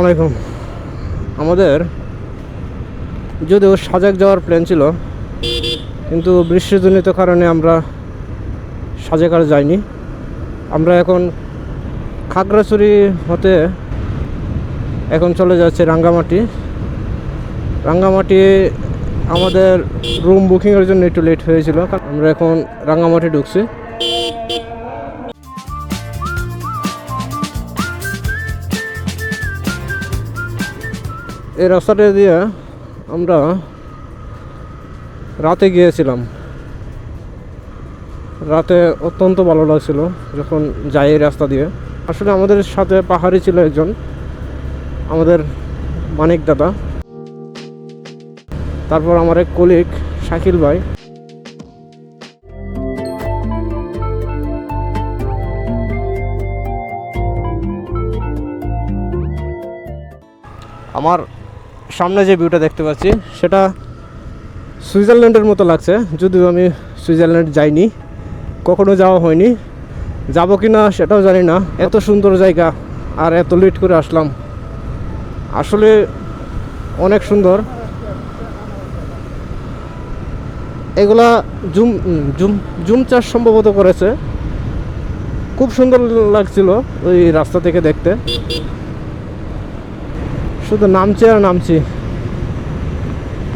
আলাইকুম। আমাদের যদিও সাজাক যাওয়ার প্ল্যান ছিল, কিন্তু বৃষ্টিজনিত কারণে আমরা সাজেক আর যাইনি। আমরা এখন খাগড়াছড়ি হতে এখন চলে যাচ্ছে রাঙ্গামাটি। রাঙ্গামাটি আমাদের রুম বুকিংয়ের জন্য একটু লেট হয়েছিল আমরা এখন রাঙ্গামাটি ঢুকছি। এই রাস্তাটা দিয়ে আমরা রাতে গিয়েছিলাম। রাতে অত্যন্ত ভালো লাগছিল যখন যাই এই রাস্তা দিয়ে। আসলে আমাদের সাথে পাহাড়ি ছিল একজন, আমাদের মানিক দাদা। তারপর আমার এক কলিগ শাকিল ভাই। আমার সামনে যে ভিউটা দেখতে পাচ্ছি, সেটা সুইজারল্যান্ডের মতো লাগছে, যদিও আমি সুইজারল্যান্ড যাইনি, কখনো যাওয়া হয়নি। যাব কি না সেটাও জানি না, এত সুন্দর জায়গা আর এত লেট করে আসলাম। আসলে অনেক সুন্দর। এগুলা জুম জুম জুম চাষ সম্ভবত করেছে। খুব সুন্দর লাগছিল ওই রাস্তা থেকে দেখতে। শুধু নামছি আর নামছি।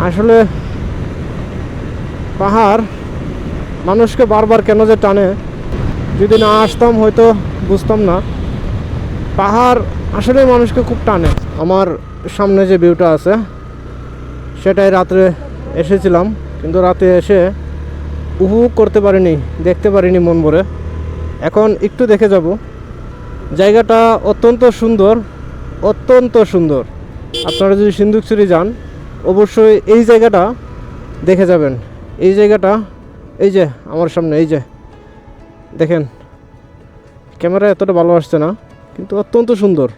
আসলে পাহাড় মানুষকে বারবার কেন যে টানে, যদি না আসতাম হয়তো বুঝতাম না। পাহাড় আসলে মানুষকে খুব টানে। আমার সামনে যে ভিউটা আছে, সেটাই রাত্রে এসেছিলাম, কিন্তু রাতে এসে উপভোগ করতে পারিনি, দেখতে পারিনি মন ভরে। এখন একটু দেখে যাব। জায়গাটা অত্যন্ত সুন্দর অত্যন্ত সুন্দর। আপনারা যদি সিন্ধুকচুরি যান, অবশ্যই এই জায়গাটা দেখে যাবেন। এই জায়গাটা, এই যে আমার সামনে, এই যে, দেখেন। ক্যামেরা এতটা ভালো আসছে না, কিন্তু অত্যন্ত সুন্দর।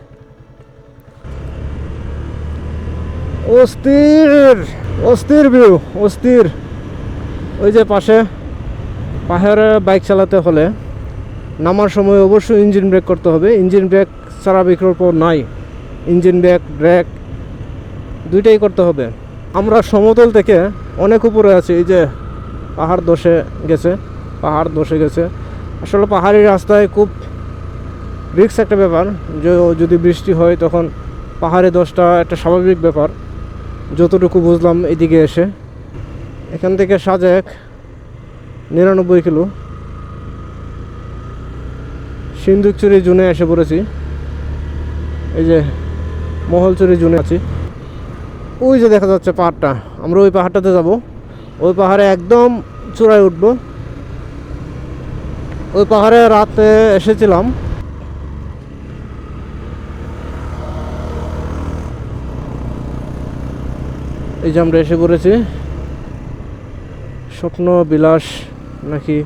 অস্থির অস্থির ভিউ অস্থির। ওই যে পাশে, পাহাড়ে বাইক চালাতে হলে নামার সময় অবশ্যই ইঞ্জিন ব্রেক করতে হবে। ইঞ্জিন ব্রেক ছাড়া বিকল্প নাই। ইঞ্জিন ব্রেক ব্রেক দুইটাই করতে হবে। আমরা সমতল থেকে অনেক উপরে আছি, এই যে পাহাড় দশে গেছে, পাহাড় দশে গেছে। আসলে পাহাড়ি রাস্তায় খুব রিক্স একটা ব্যাপার, যে যদি বৃষ্টি হয় তখন পাহাড়ে দশটা একটা স্বাভাবিক ব্যাপার। যতটুকু বুঝলাম এদিকে এসে। এখান থেকে সাজেক নিরানব্বই কিলো। সিন্দুকচুরি জুনে এসে পড়েছি। এই যে মহলচুরি জুনে আছি। ওই যে দেখা যাচ্ছে পাহাড়টা। আমরা ওই পাহাড়টাতে যাব। ওই পাহাড়ে একদম চূড়ায় উঠবো। ওই পাহাড়ে রাতে এসেছিলাম। এই যে আমরা এসে পড়েছি। স্বপ্ন বিলাস নাকি?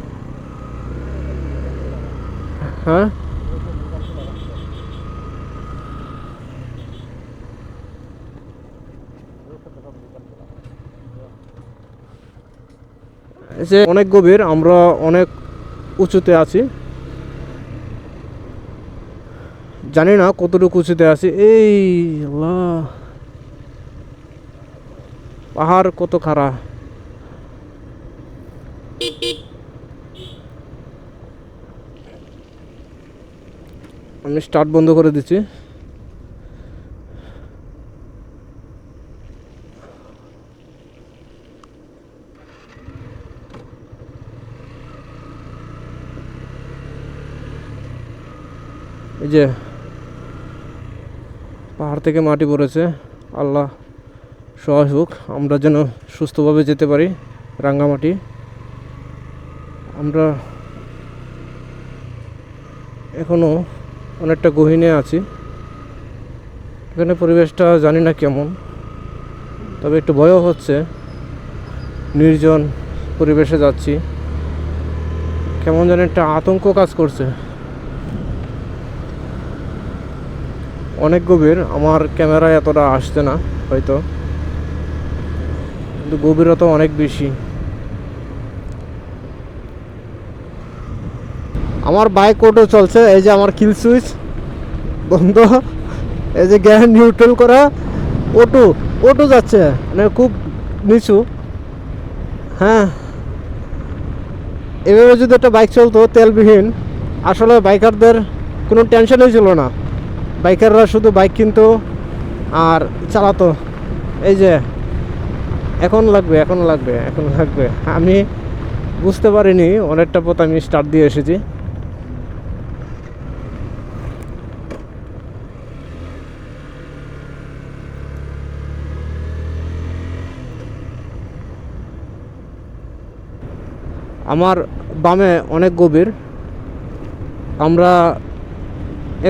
হ্যাঁ? যে অনেক গভীর, আমরা অনেক উঁচুতে আছি। জানি না কতটুকু উঁচুতে আছি। এই আল্লাহ। পাহাড় কত খাড়া। আমি স্টার্ট বন্ধ করে দিচ্ছি। যে পাহাড় থেকে মাটি পড়েছে, আল্লাহ সহায় হোক, আমরা যেন সুস্থভাবে যেতে পারি রাঙ্গামাটি। আমরা এখনও অনেকটা গহীনে আছি। এখানে পরিবেশটা জানি না কেমন, তবে একটু ভয়ও হচ্ছে। নির্জন পরিবেশে যাচ্ছি। কেমন যেন একটা আতঙ্ক কাজ করছে। অনেক গভীর, আমার ক্যামেরায় এতটা আসছে না, হয়তো। কিন্তু গভীরতা অনেক বেশি। আমার বাইক অটো চলছে, এই যে আমার কিল সুইচ বন্ধ, এই যে গ্যান নিউট্রাল করা অটো অটো যাচ্ছে মানে খুব নিচু। হ্যাঁ। এভাবে যদি একটা বাইক চলতো, তেলবিহীন, আসলে বাইকারদের কোনো টেনশনই ছিল না। বাইকাররা শুধু বাইক কিনতো আর চালাতো। এই যে, এখন লাগবে এখন লাগবে এখন লাগবে। আমি বুঝতে পারিনি, অনেকটা পথ আমি স্টার্ট দিয়ে এসেছি। আমার বামে অনেক গভীর। আমরা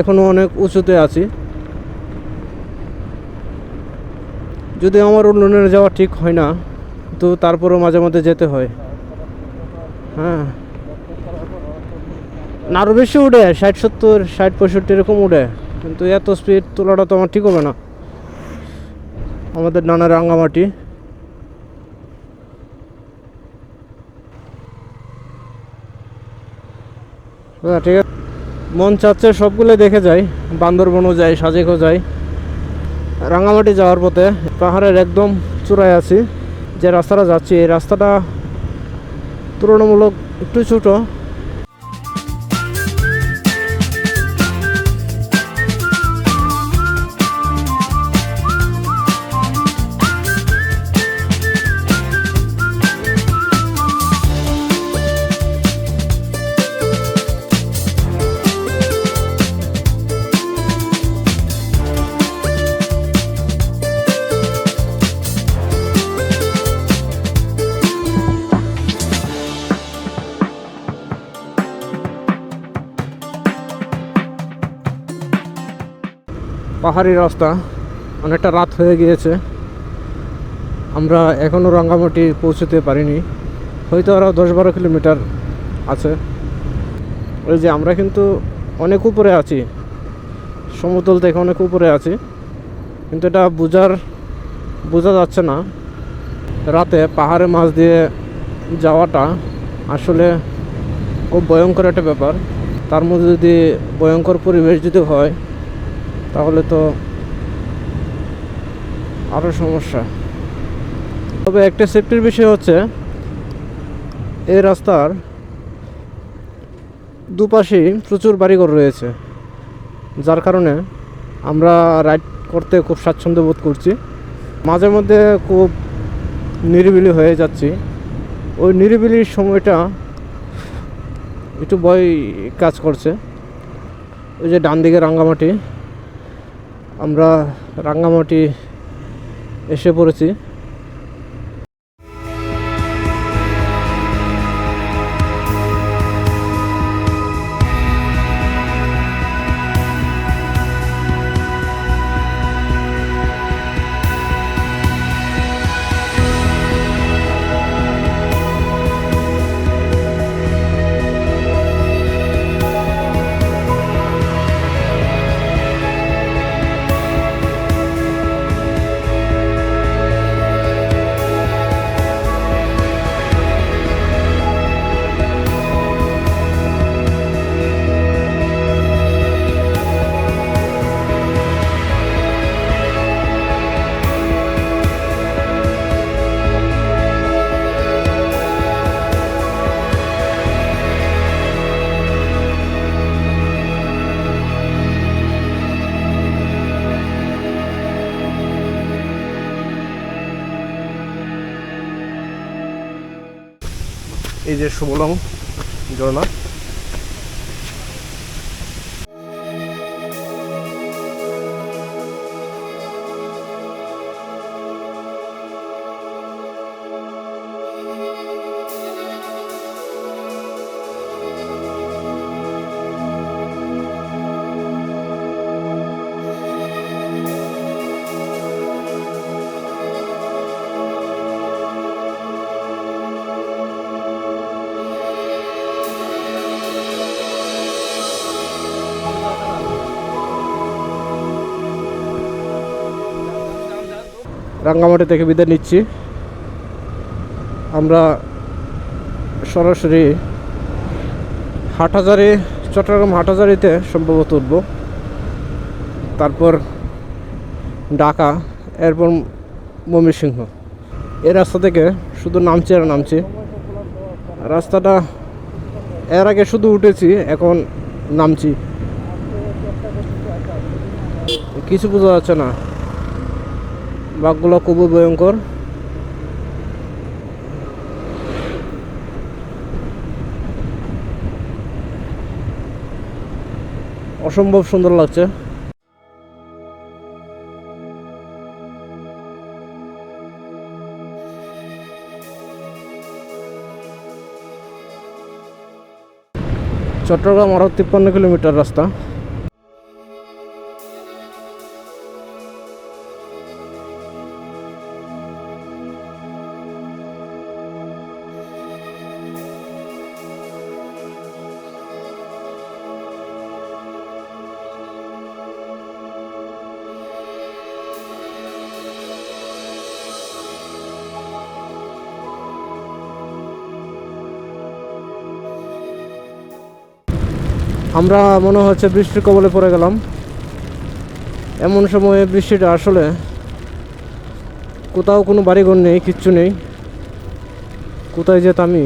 এখনও অনেক উঁচুতে আছি। যদি আমার উন্নয়নে যাওয়া ঠিক হয় না, তো তারপরেও মাঝে মধ্যে যেতে হয়। হ্যাঁ। আরও বেশি উঠে, ষাট সত্তর, ষাট পঁয়ষট্টি এরকম উঠে, কিন্তু এত স্পিড তোলাটা তো আমার ঠিক হবে না। আমাদের নানা রাঙ্গামাটি হ্যাঁ ঠিক আছে। মন চাচ্ছে সবগুলো দেখে যাই। বান্দরবনও যাই, সাজেকও যাই। রাঙামাটি যাওয়ার পথে পাহাড়ের একদম চূড়ায় আছি। যে রাস্তাটা যাচ্ছি, এই রাস্তাটা তুলনামূলক একটু ছোটো। পাহাড়ি রাস্তা, অনেকটা রাত হয়ে গিয়েছে। আমরা এখনও রাঙ্গামাটি পৌঁছতে পারিনি। হয়তো আরও দশ বারো কিলোমিটার আছে। ওই যে আমরা কিন্তু অনেক উপরে আছি। সমতল থেকে অনেক উপরে আছি। কিন্তু এটা বোঝার, বোঝা যাচ্ছে না। রাতে পাহাড়ে মাছ দিয়ে যাওয়াটা আসলে খুব ভয়ঙ্কর একটা ব্যাপার। তার মধ্যে যদি ভয়ঙ্কর পরিবেশ যদি হয় তাহলে তো আরও সমস্যা। তবে একটা সেফটির বিষয় হচ্ছে, এই রাস্তার দুপাশেই প্রচুর বাড়িঘর রয়েছে, যার কারণে আমরা রাইড করতে খুব স্বাচ্ছন্দ্য বোধ করছি। মাঝে মধ্যে খুব নিরিবিলি হয়ে যাচ্ছি। ওই নিরিবিলির সময়টা একটু ভয় কাজ করছে। ওই যে ডান দিকে রাঙ্গামাটি আমরা রাঙ্গামাটি এসে পড়েছি। যে সুবলং ঝর্ণা রাঙ্গামাটি থেকে বিদায় নিচ্ছি। আমরা সরাসরি হাটহাজারি, চট্টগ্রাম হাটহাজারিতে সম্ভবত উঠব। তারপর ঢাকা, এরপর ময়মনসিংহ। এই রাস্তা থেকে শুধু নামছি আর নামছি। রাস্তাটা এর আগে শুধু উঠেছি, এখন নামছি। কিছু বোঝা যাচ্ছে না। বাঘগুলো খুবই ভয়ঙ্কর। অসম্ভব সুন্দর লাগছে। চট্টগ্রাম আরও তিপ্পান্ন কিলোমিটার রাস্তা। আমরা মনে হচ্ছে বৃষ্টির কবলে পড়ে গেলাম। এমন সময়ে বৃষ্টিটা আসলে কোথাও কোনো বাড়িঘর নেই, কিচ্ছু নেই। কোথায় যেত আমি